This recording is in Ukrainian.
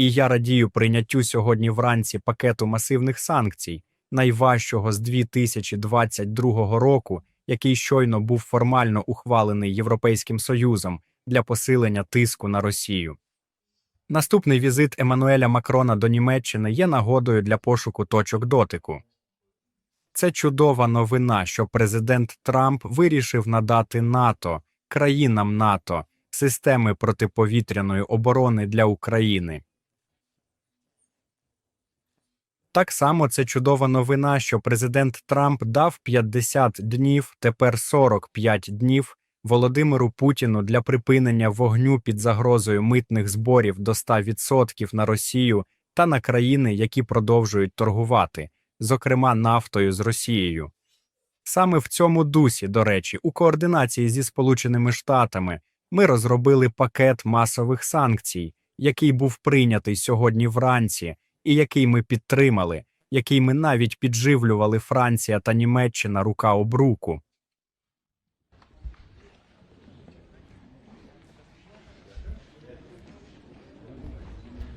І я радію прийняттю сьогодні вранці пакету масивних санкцій, найважчого з 2022 року, який щойно був формально ухвалений Європейським Союзом для посилення тиску на Росію. Наступний візит Еммануеля Макрона до Німеччини є нагодою для пошуку точок дотику. Це чудова новина, що президент Трамп вирішив надати НАТО, країнам НАТО, системи протиповітряної оборони для України. Так само це чудова новина, що президент Трамп дав 50 днів, тепер 45 днів Володимиру Путіну для припинення вогню під загрозою митних зборів до 100% на Росію та на країни, які продовжують торгувати, зокрема нафтою з Росією. Саме в цьому дусі, до речі, у координації зі Сполученими Штатами ми розробили пакет масових санкцій, який був прийнятий сьогодні вранці, і який ми підтримали, який ми навіть підживлювали Франція та Німеччина рука об руку.